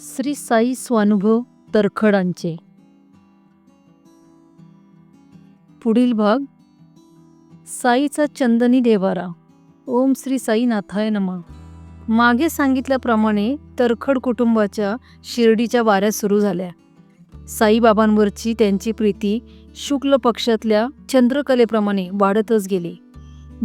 श्री साई स्वानुभव तरखडांचे. पुढील भाग साईचा चंदनी देवारा. ओम श्री साईनाथाय नमा. मागे सांगितल्याप्रमाणे तरखड कुटुंबाच्या शिर्डीच्या वाऱ्या सुरू झाल्या. साईबाबांवरची त्यांची प्रीती शुक्ल पक्षातल्या चंद्रकलेप्रमाणे वाढतच गेली.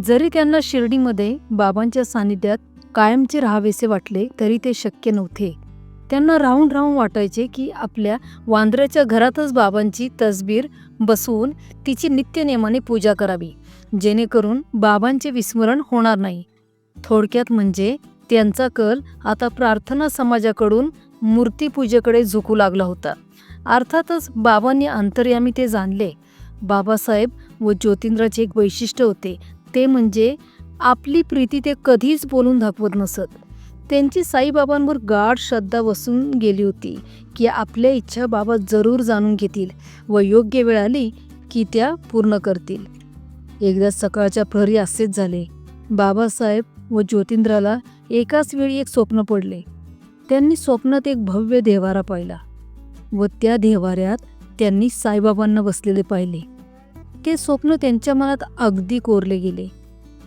जरी त्यांना शिर्डीमध्ये बाबांच्या सानिध्यात कायमचे राहावेसे वाटले तरी ते शक्य नव्हते. त्यांना राहून राहून वाटायचे की आपल्या वांद्र्याच्या घरातच बाबांची तसबीर बसवून तिची नित्यनियमाने पूजा करावी. जेणेकरून बाबांचे विस्मरण होणार नाही. थोडक्यात म्हणजे त्यांचा कल आता प्रार्थना समाजाकडून मूर्तीपूजेकडे झुकू लागला होता. अर्थातच बाबांनी अंतर्यामी ते जाणले. बाबासाहेब व ज्योतिंद्राचे एक वैशिष्ट्य होते. ते म्हणजे आपली प्रीती ते कधीच बोलून दाखवत नसत. त्यांची साईबाबांवर गाढ श्रद्धा बसून गेली होती की आपल्या इच्छा बाबा जरूर जाणून घेतील व योग्य वेळ आली की त्या पूर्ण करतील. एकदा सकाळच्या प्रहरी असेच झाले. बाबासाहेब व ज्योतिंद्राला एकाच वेळी एक स्वप्न पडले. त्यांनी स्वप्नात एक भव्य देवारा पाहिला व त्या देवाऱ्यात त्यांनी साईबाबांना बसलेले पाहिले. ते स्वप्न त्यांच्या मनात अगदी कोरले गेले.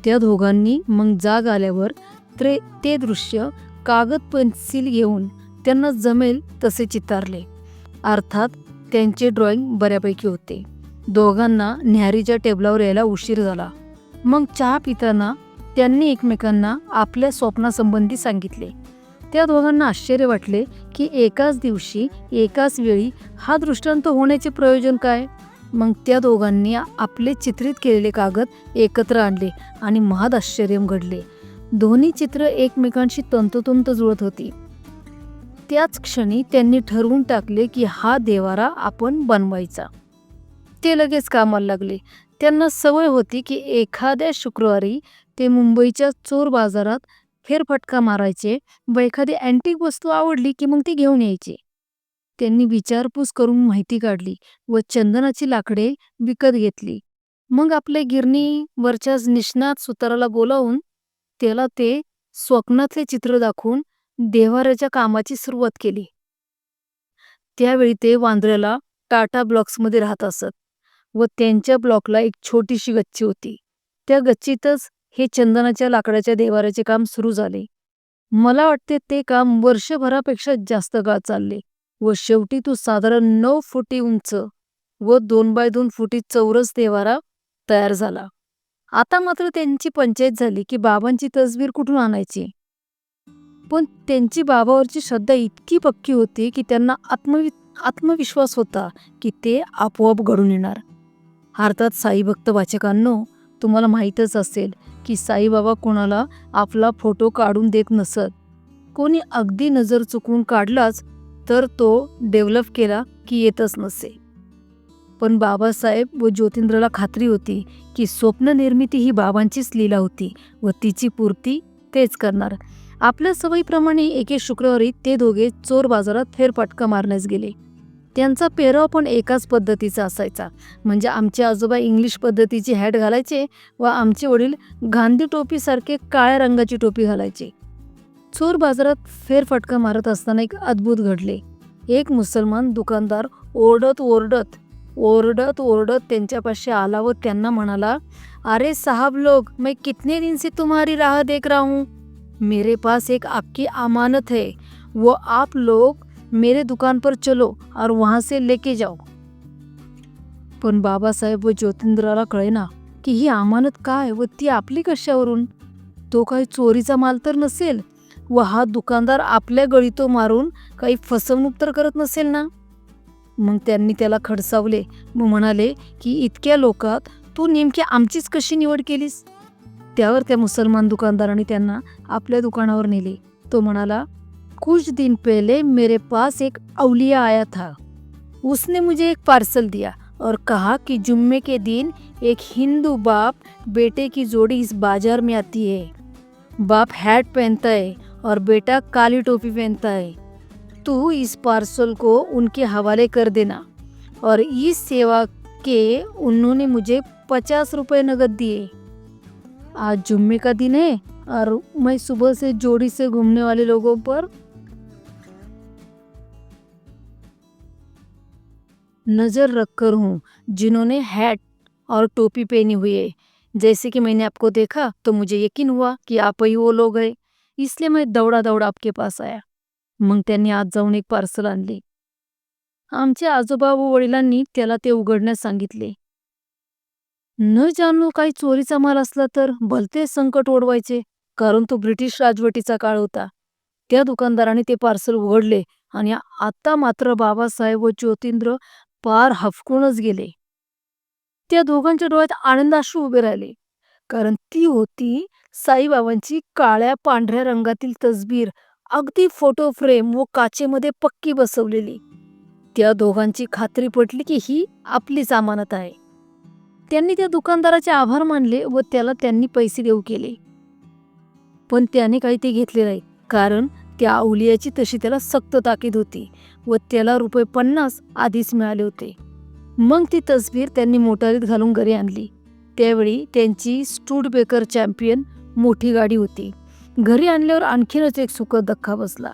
त्या दोघांनी मग जाग आल्यावर त्रे ते दृश्य कागद पेन्सिल घेऊन त्यांना जमेल तसे चितारले. अर्थात त्यांचे ड्रॉइंग बऱ्यापैकी होते. दोघांना न्याहारीच्या टेबलावर यायला उशीर झाला. मग चहा पिताना त्यांनी एकमेकांना आपल्या स्वप्नासंबंधी सांगितले. त्या दोघांना आश्चर्य वाटले की एकाच दिवशी एकाच वेळी हा दृष्टांत होण्याचे प्रयोजन काय? मग त्या दोघांनी आपले चित्रित केलेले कागद एकत्र आणले आणि महाद आश्चर्य घडले. दोन्ही चित्र एकमेकांशी तंतोतंत जुळत होती. त्याच क्षणी त्यांनी ठरवून टाकले की हा देवारा आपण बनवायचा. ते लगेच कामाला लागले. त्यांना सवय होती की एखाद्या शुक्रवारी ते मुंबईच्या चोर बाजारात फेरफटका मारायचे व एखादी अँटिक वस्तू आवडली की मग ती घेऊन यायचे. त्यांनी विचारपूस करून माहिती काढली व चंदनाची लाकडे विकत घेतली. मग आपले गिरणी वरच्या निष्णात सुताराला बोलावून त्याला ते स्वप्नातले चित्र दाखवून देवाऱ्याच्या कामाची सुरुवात केली. त्यावेळी ते वांद्र्याला टाटा ब्लॉक्समध्ये राहत असत व त्यांच्या ब्लॉकला एक छोटीशी गच्ची होती. त्या गच्चीतच हे चंदनाच्या लाकडाच्या देवाऱ्याचे काम सुरू झाले. मला वाटते ते काम वर्षभरापेक्षा जास्त काळ चालले व शेवटी तो साधारण नऊ फुटी उंच व दोन बाय दोन फुटी चौरस देवारा तयार झाला. आता मात्र त्यांची पंचायत झाली की बाबांची तसबीर कुठून आणायची? पण त्यांची बाबावरची श्रद्धा इतकी पक्की होती की त्यांना आत्मवि आत्मविश्वास होता की ते आपोआप घडून येणार. अर्थात साईभक्त वाचकांनो तुम्हाला माहीतच असेल की साईबाबा कोणाला आपला फोटो काढून देत नसत. कोणी अगदी नजर चुकवून काढलाच तर तो डेव्हलप केला की येतच नसे. पण बाबासाहेब व ज्योतिंद्रला खात्री होती की स्वप्ननिर्मिती ही बाबांचीच लीला होती व तिची पूर्ती तेच करणार. आपल्या सवयीप्रमाणे एके शुक्रवारी ते दोघे चोर बाजारात फेरफटका मारण्यास गेले. त्यांचा पेहराव पण एकाच पद्धतीचा असायचा. म्हणजे आमचे आजोबा इंग्लिश पद्धतीची हॅट घालायचे व आमचे वडील गांधी टोपीसारखे काळ्या रंगाची टोपी घालायचे. चोर बाजारात फेरफटका मारत असताना एक अद्भुत घडले. एक मुसलमान दुकानदार ओरडत ओरडत ओरडत ओरडत त्यांच्यापाशी आला व त्यांना म्हणाला अरे साहब लोग मैं कितने दिन से तुम्हारी राह देख रहा हूँ? मेरे पास एक आपकी अमानत है। वो आप लोग मेरे दुकान पर चलो और वहां से लेके जाओ। पण बाबासाहेब व ज्योतिंद्राला कळेना की ही अमानत काय व ती आपली कशावरून? तो काही चोरीचा माल तर नसेल व हा दुकानदार आपल्या गळीतो मारून काही फसवणूक तर करत नसेल ना? मग त्यांनी त्याला खडसावले. व म्हणाले की इतक्या लोकात तू नेमकी आमचीच कशी निवड केलीस? त्यावर त्या मुसलमान दुकानदाराने त्यांना आपल्या दुकानावर नेले. तो म्हणाला कुछ दिन पहले मेरे पास एक अवलिया आया था. उसने मुझे एक पार्सल दिया और कहा कि जुम्मे के दिन एक हिंदू बाप बेटे की जोड़ी इस बाजार में आती है। बाप हैट पहनता है और बेटा काली टोपी पहनता है। तू इस पार्सल को उनके हवाले कर देना और इस सेवा के उन्होंने मुझे पचास रुपये नगद दिए। आज जुम्मे का दिन है और मैं सुबह से जोड़ी से घूमने वाले लोगों पर नज़र रख कर हूँ, जिन्होंने हैट और टोपी पहनी हुई है। जैसे कि मैंने आपको देखा तो मुझे यकीन हुआ कि आप ही वो लोग हैं। इसलिए मैं दौड़ा दौड़ा आपके पास आया। मग त्यांनी आत जाऊन एक पार्सल आणले. आमचे आजोबा व वडिलांनी त्याला ते उघडण्यास सांगितले. न जाणू काही चोरीचा माल असला तर भलते संकट ओढवायचे कारण तो ब्रिटिश राजवटीचा काळ होता. त्या दुकानदाराने ते पार्सल उघडले आणि आता मात्र बाबासाहेब व ज्योतिंद्र पार हफकूनच गेले. त्या दोघांच्या डोळ्यात आनंदाश्रू उभे राहिले कारण ती होती साईबाबांची काळ्या पांढऱ्या रंगातील तसबीर अगदी फोटो फ्रेम व काचेमध्ये पक्की बसवलेली. त्या दोघांची खात्री पटली की ही आपलीच अमानत आहे. त्यांनी त्या दुकानदाराचे आभार मानले व त्याला त्यांनी पैसे देऊ केले. पण त्याने काही ते घेतले नाही कारण त्या अवलियाची तशी त्याला सक्त ताकीद होती व त्याला रुपये पन्नास आधीच मिळाले होते. मग ती तस्वीर त्यांनी मोटारीत घालून घरी आणली. त्यावेळी त्यांची स्टूडबेकर चॅम्पियन मोठी गाडी होती. घरी आणल्यावर आणखीनच एक सुखद धक्का बसला.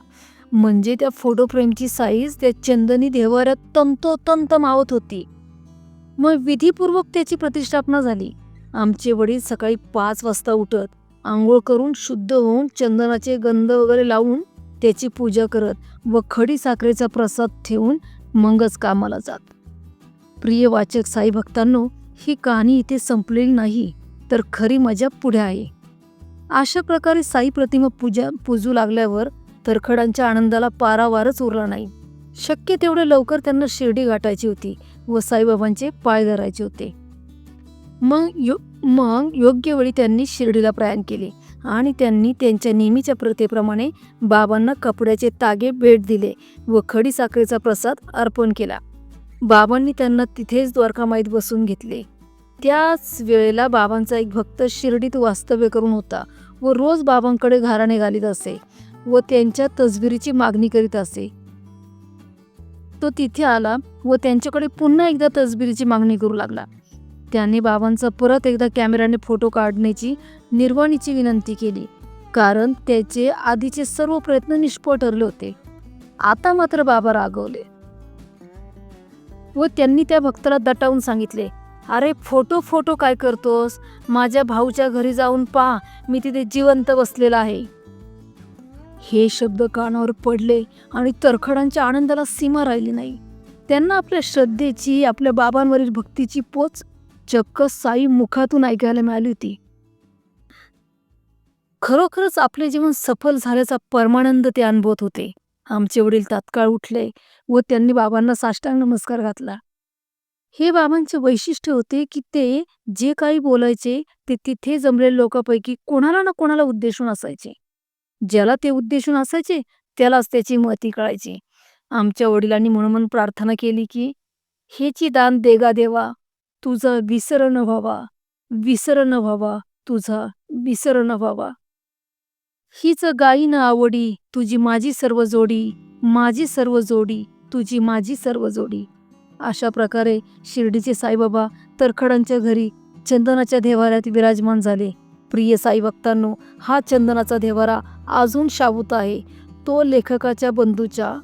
म्हणजे त्या फोटो फ्रेमची साईज त्या चंदनी देवाऱ्यात तंतोतंत मावत होती. मग विधीपूर्वक त्याची प्रतिष्ठापना झाली. आमचे वडील सकाळी पाच वाजता उठत आंघोळ करून शुद्ध होऊन चंदनाचे गंध वगैरे लावून त्याची पूजा करत व खडी साखरेचा प्रसाद ठेवून मगच कामाला जात. प्रिय वाचक साई भक्तांनो ही कहाणी इथे संपलेली नाही तर खरी मजा पुढे आहे. अशा प्रकारे साई प्रतिमा पूजा पूजू लागल्यावर तरखडांच्या आनंदाला पारावारच उरला नाही. शक्य तेवढे लवकर त्यांना शिर्डी गाठायची होती व साईबाबांचे पाय धरायचे होते. मग यो मग योग्य वेळी त्यांनी शिर्डीला प्रयाण केले आणि त्यांनी त्यांच्या नेहमीच्या प्रथेप्रमाणे बाबांना कपड्याचे तागे भेट दिले व खडी साखरेचा प्रसाद अर्पण केला. बाबांनी त्यांना तिथेच द्वारकामाईत बसून घेतले. त्याच वेळेला बाबांचा एक भक्त शिर्डीत वास्तव्य करून होता व रोज बाबांकडे घराणे घालीत असे व त्यांच्या तसबिरीची मागणी करीत असे. तो तिथे आला व त्यांच्याकडे पुन्हा एकदा तसबिरीची मागणी करू लागला. त्याने बाबांचा परत एकदा कॅमेऱ्याने फोटो काढण्याची निर्वाणीची विनंती केली कारण त्याचे आधीचे सर्व प्रयत्न निष्फळ ठरले होते. आता मात्र बाबा रागवले व त्यांनी त्या भक्ताला दटावून सांगितले अरे फोटो फोटो काय करतोस? माझ्या भाऊच्या घरी जाऊन पहा मी तिथे जिवंत बसलेला आहे. हे शब्द कानावर पडले आणि तरखडांच्या आनंदाला सीमा राहिली नाही. त्यांना आपल्या श्रद्धेची आपल्या बाबांवरील भक्तीची पोच चक्क साई मुखातून ऐकायला मिळाली होती. खरोखरच आपले जीवन सफल झाल्याचा परमानंद ते अनुभवत होते. आमचे वडील तात्काळ उठले व त्यांनी बाबांना साष्टांग नमस्कार घातला. हे बाबांचे वैशिष्ट्य होते की ते जे काही बोलायचे ते तिथे जमलेल्या लोकांपैकी कोणाला ना कोणाला उद्देशून असायचे. ज्याला ते उद्देशून असायचे त्यालाच त्याची मती कळायची. आमच्या वडिलांनी म्हणून प्रार्थना केली की हेची दान देगा देवा तुझा विसर न व्हावा विसर न व्हावा तुझा विसर न व्हावा. हीच गाई न आवडी तुझी माझी सर्व जोडी माझी सर्व जोडी तुझी माझी सर्व जोडी. अशा प्रकारे शिर्डीचे साईबाबा तरखडांच्या घरी चंदनाच्या देवाऱ्यात विराजमान झाले. प्रिय साई भक्तांनो हा चंदनाचा देवारा अजून शाबूत आहे. तो लेखकाच्या बंधूच्या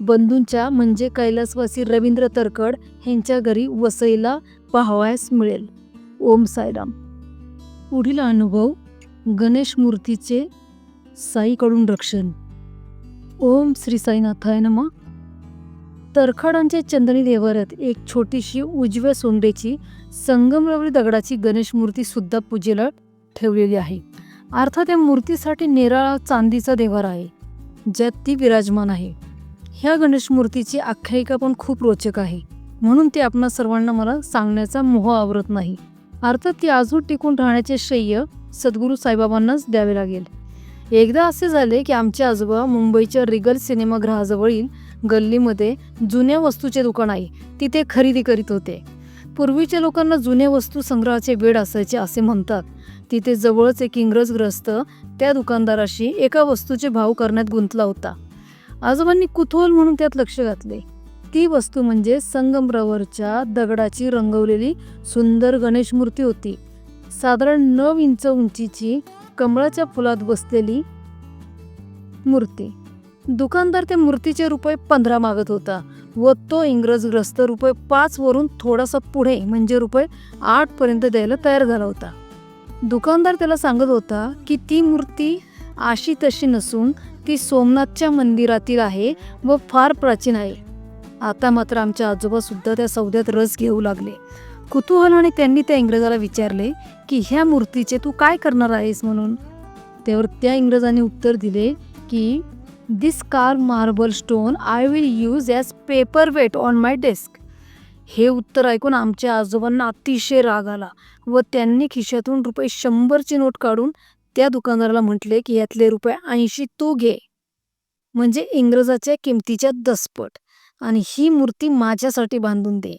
बंधूंच्या म्हणजे कैलासवासी रवींद्र तरकड ह्यांच्या घरी वसईला पाहावयास मिळेल. ओम साईराम. पुढील अनुभव गणेश मूर्तीचे साईकडून रक्षण. ओम श्री साईनाथाय नमः. तरखडांचे चंदनी देवरत एक छोटीशी उजव्या सोंडेची संगमरवरी दगडाची गणेश मूर्ती सुद्धा पूजेला ठेवलेली आहे. अर्थात या मूर्तीसाठी निराळा चांदीचा देवार आहे ज्यात ती विराजमान आहे. ह्या गणेश मूर्तीची आख्यायिका पण खूप रोचक आहे. म्हणून ती आपणा सर्वांना मला सांगण्याचा मोह आवरत नाही. अर्थात ती अजून टिकून राहण्याचे श्रेय सद्गुरू साईबाबांनाच द्यावे लागेल. एकदा असे झाले की आमचे आजोबा मुंबईच्या रिगल सिनेमागृहाजवळील गल्लीमध्ये जुन्या वस्तूचे दुकान आहे. तिथे खरेदी करीत होते. पूर्वीच्या लोकांना जुन्या वस्तू संग्रहाचे वेळ असायचे असे म्हणतात. तिथे जवळच एक इंग्रजग्रस्त त्या दुकानदाराशी एका वस्तूचे भाव करण्यात गुंतला होता. आजोबांनी कुतूहल म्हणून त्यात लक्ष घातले. ती वस्तू म्हणजे संगमरवरच्या दगडाची रंगवलेली सुंदर गणेश मूर्ती होती. साधारण नऊ इंच उंचीची कमळाच्या फुलात बसलेली मूर्ती. दुकानदार त्या मूर्तीचे रुपये पंधरा मागत होता व तो इंग्रजग्रस्त रुपये पाच वरून थोडासा पुढे म्हणजे रुपये आठ पर्यंत द्यायला तयार झाला होता. दुकानदार त्याला सांगत होता की ती मूर्ती अशी तशी नसून ती सोमनाथच्या मंदिरातील आहे व फार प्राचीन आहे. आता मात्र आमच्या आजोबा सुद्धा त्या सौद्यात रस घेऊ लागले. कुतूहलाने त्यांनी त्या इंग्रजाला विचारले की ह्या मूर्तीचे तू काय करणार आहेस म्हणून? त्यावर त्या इंग्रजांनी उत्तर दिले की this car marble stone I will use as paper weight on my desk हे उत्तर ऐकून आमच्या आजोबांना अतिशय राग आला व त्यांनी खिशातून रुपये शंभरची नोट काढून त्या दुकानदाराला म्हटले की यातले रुपये ऐंशी तू घे. म्हणजे इंग्रजाच्या किमतीच्या दसपट आणि ही मूर्ती माझ्यासाठी बांधून दे.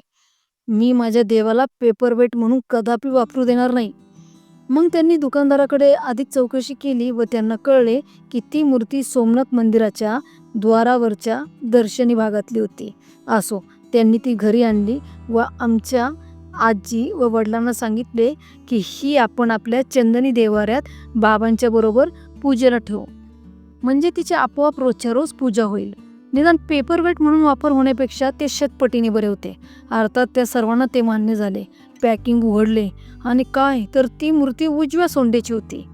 मी माझ्या देवाला पेपर वेट म्हणून कदापि वापरू देणार नाही. मग त्यांनी दुकानदाराकडे अधिक चौकशी केली व त्यांना कळले की ती मूर्ती सोमनाथ मंदिराच्या द्वारावरच्या दर्शनी भागातली होती. असो त्यांनी ती घरी आणली व आमच्या आजी व वडिलांना सांगितले की ही आपण आपल्या चंदनी देवाऱ्यात बाबांच्या बरोबर पूजेला ठेवू. म्हणजे तिची आपोआप रोजच्या रोज पूजा होईल. निदान पेपरवेट म्हणून वापर होण्यापेक्षा ते शतपटीने बरे होते. अर्थात त्या सर्वांना ते मान्य झाले. पॅकिंग उघडले. आणि काय? तर ती मूर्ती उजव्या सोंडेची होती.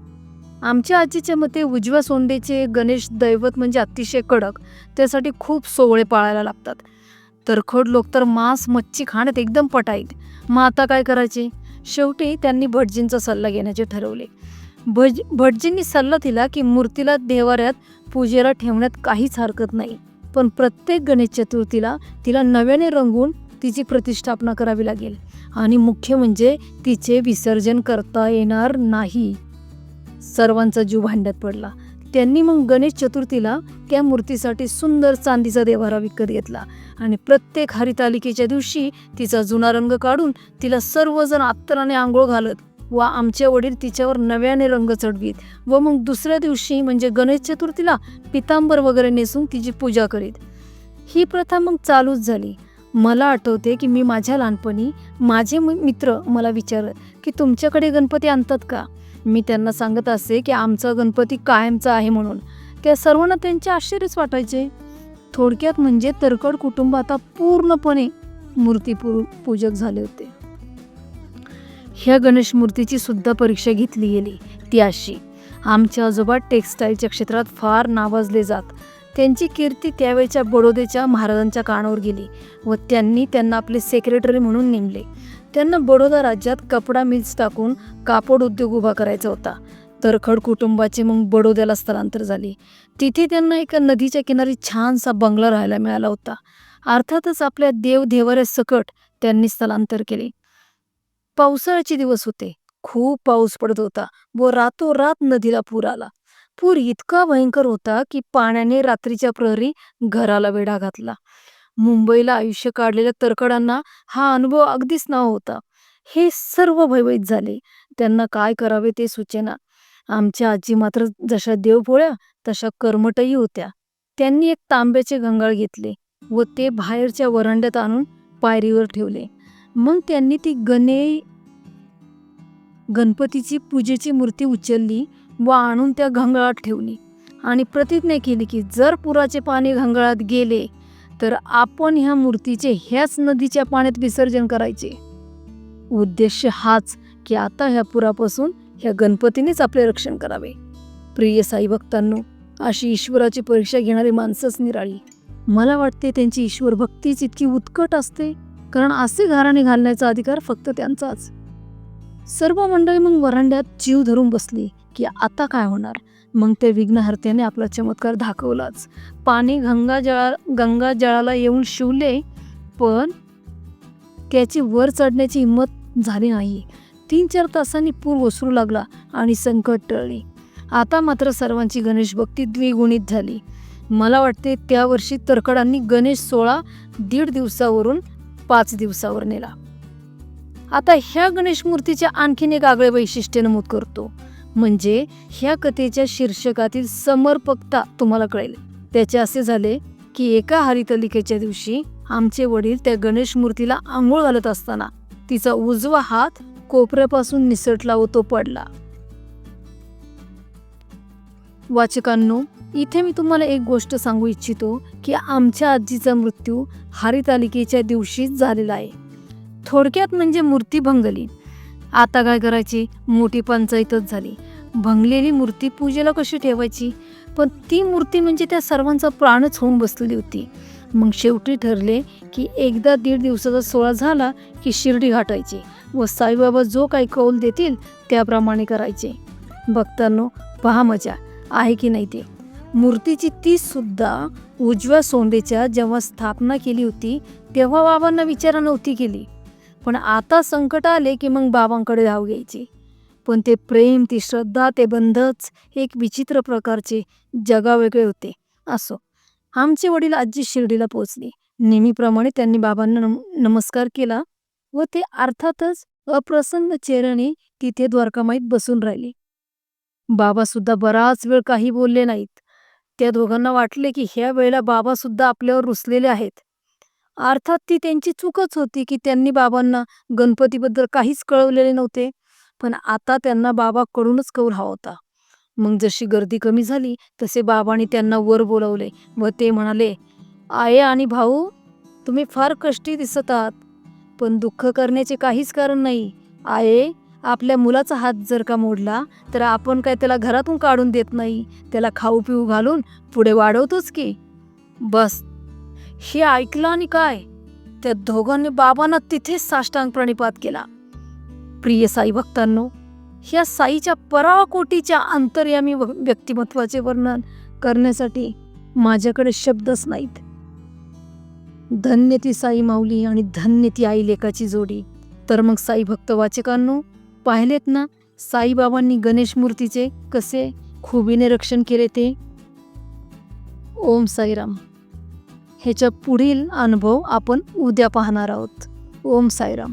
आमच्या आजीच्या मते उजव्या सोंडेचे गणेश दैवत म्हणजे अतिशय कडक. त्यासाठी खूप सोवळे पाळायला लागतात. तरखड लोक तर मांस मच्छी खाण्यात एकदम पटाईत. मग आता काय करायचे? शेवटी त्यांनी भटजींचा सल्ला घेण्याचे ठरवले. भज भटजींनी सल्ला दिला की मूर्तीला देवाऱ्यात पूजेला ठेवण्यात काहीच हरकत नाही. पण प्रत्येक गणेश चतुर्थीला तिला नव्याने रंगवून तिची प्रतिष्ठापना करावी लागेल. आणि मुख्य म्हणजे तिचे विसर्जन करता येणार नाही. सर्वांचा जीव भांड्यात पडला. त्यांनी मग गणेश चतुर्थीला त्या मूर्तीसाठी सुंदर चांदीचा देवारा विकत घेतला आणि प्रत्येक हरितालिकेच्या दिवशी तिचा जुना रंग काढून तिला सर्वजण आत्तराने आंघोळ घालत व आमचे वडील तिच्यावर नव्याने रंग चढवीत व मग दुसऱ्या दिवशी म्हणजे गणेश चतुर्थीला पितांबर वगैरे नेसून तिची पूजा करीत. ही प्रथा मग चालूच झाली. मला आठवते की मी माझ्या लहानपणी माझे मित्र मला विचार की तुमच्याकडे गणपती आणतात का? मी त्यांना सांगत असे की आमचा गणपती कायमचा आहे म्हणून. त्या सर्वांना त्यांचे आश्चर्यच वाटायचे. थोडक्यात म्हणजे तरकड कुटुंब आता पूर्णपणे मूर्तीपूर पूजक झाले होते. ह्या गणेश मूर्तीची सुद्धा परीक्षा घेतली गेली ती अशी. आमच्या आजोबा टेक्स्टाईलच्या क्षेत्रात फार नावाजले जात. त्यांची कीर्ती त्यावेळच्या बडोदेच्या महाराजांच्या कानावर गेली व त्यांनी त्यांना आपले सेक्रेटरी म्हणून नेमले. त्यांना बडोदा राज्यात कपडा मिल्स टाकून कापड उद्योग उभा करायचा होता. तरखड कुटुंबाचे मग बडोद्याला स्थलांतर झाले. तिथे त्यांना एका नदीच्या किनारी छानसा बंगला राहायला मिळाला होता. अर्थातच आपल्या देवधेवाऱ्या सकट त्यांनी स्थलांतर केले. पावसाळ्याचे दिवस होते. खूप पाऊस पडत होता व रातोरात नदीला पूर आला. पूर इतका भयंकर होता की पाण्याने रात्रीच्या प्रहरी घराला वेढा घातला. मुंबईला आयुष्य काढलेल्या तरकडांना हा अनुभव अगदीच न होता हे सर्व भयभीत झाले. त्यांना काय करावे ते सुचेना. आमच्या आजी मात्र जशा देवभोळ्या तशा कर्मटही होत्या. त्यांनी एक तांब्याचे गंगाळ घेतले व ते बाहेरच्या वरांड्यात आणून पायरीवर ठेवले. मग त्यांनी ती गणे गणपतीची पूजेची मूर्ती उचलली व आणून त्या घंगळात ठेवली. आणि प्रतिज्ञा केली की जर पुराचे पाणी घंगळात गेले तर आपण ह्या मूर्तीचे ह्याच नदीच्या पाण्यात विसर्जन करायचे. उद्देश हाच की आता ह्या पुरापासून ह्या गणपतीनेच आपले रक्षण करावे. प्रिय साई भक्तांनो अशी ईश्वराची परीक्षा घेणारी माणसंच निराळी. मला वाटते त्यांची ईश्वर भक्तीच इतकी उत्कट असते कारण असे घराने घालण्याचा अधिकार फक्त त्यांचाच. सर्व मंडळी मग वरांड्यात जीव धरून बसली. की आता काय होणार? मग त्या विघ्नहर्त्याने आपला चमत्कार दाखवलाच. पाणी गंगा जळा गंगा जळाला येऊन शिवले पण त्याची वर चढण्याची हिंमत झाली नाही. तीन चार तासांनी पूर ओसरू लागला आणि संकट टळले. आता मात्र सर्वांची गणेश भक्ती द्विगुणित झाली. मला वाटते त्या वर्षी तरकडांनी गणेश सोळा दीड दिवसावरून पाच दिवसावर नेला. आता ह्या गणेश मूर्तीचे आणखीन एक आगळे वैशिष्ट्य नमूद करतो. म्हणजे ह्या कथेच्या शीर्षकातील समर्पकता तुम्हाला कळेल. त्याचे असे झाले की एका हरितलिकेच्या दिवशी आमचे वडील त्या गणेश मूर्तीला आंघोळ घालत असताना तिचा उजवा हात कोपऱ्यापासून निसटला व तो पडला. वाचकांनो इथे मी तुम्हाला एक गोष्ट सांगू इच्छितो की आमच्या आजीचा मृत्यू हरितालिकेच्या दिवशीच झालेला आहे. थोडक्यात म्हणजे मूर्ती भंगली. आता काय करायची? मोठी पंचायतच झाली. भंगलेली मूर्ती पूजेला कशी ठेवायची? पण ती मूर्ती म्हणजे त्या सर्वांचा प्राणच होऊन बसलेली होती. मग शेवटी ठरले की एकदा दीड दिवसाचा सोहळा झाला की शिर्डी घाटायची व साईबाबा जो काही कौल देतील त्याप्रमाणे करायचे. भक्तांनो पहा मजा आहे की नाही ते? मूर्तीची ती सुद्धा उजव्या सोंडेच्या जेव्हा स्थापना केली होती तेव्हा बाबांना विचारा नव्हती केली. पण आता संकट आले की मग बाबांकडे धाव घ्यायची. पण ते प्रेम ती श्रद्धा ते बंधच एक विचित्र प्रकारचे जगावेगळे होते. असो आमचे वडील आजी शिर्डीला पोचले नेहमीप्रमाणे त्यांनी बाबांना नम नमस्कार केला व ते अर्थातच अप्रसन्न चेहऱ्याने तिथे द्वारकामाईत बसून राहिले. बाबा सुद्धा बराच वेळ काही बोलले नाहीत. त्या दोघांना वाटले की ह्या वेळेला बाबा सुद्धा आपल्यावर रुसलेले आहेत. अर्थात ती त्यांची चूकच होती की त्यांनी बाबांना गणपतीबद्दल काहीच कळवलेले नव्हते. पण आता त्यांना बाबाकडूनच कौल हवा होता. मग जशी गर्दी कमी झाली तसे बाबांनी त्यांना वर बोलावले व ते म्हणाले आये आणि भाऊ तुम्ही फार कष्टी दिसत आहात. पण दुःख करण्याचे काहीच कारण नाही. आये आपल्या मुलाचा हात जर का मोडला तर आपण काय त्याला घरातून काढून देत नाही? त्याला खाऊ पिऊ घालून पुढे वाढवतोच की? बस हे ऐकलं आणि काय? त्या दोघांनी बाबांना तिथेच साष्टांग प्रणिपात केला. प्रिय साई भक्तांनो ह्या साईच्या पराकोटीच्या अंतर्यामी व- व्यक्तिमत्वाचे वर्णन करण्यासाठी माझ्याकडे शब्दच नाहीत. धन्य ती साई माऊली आणि धन्य ती आई लेखाची जोडी. तर मग साई भक्त वाचकांनो पाहिलेत ना साईबाबांनी गणेश मूर्तीचे कसे खुबीने रक्षण केले ते? ओम साईराम. ह्याच्या पुढील अनुभव आपण उद्या पाहणार आहोत. ओम साईराम.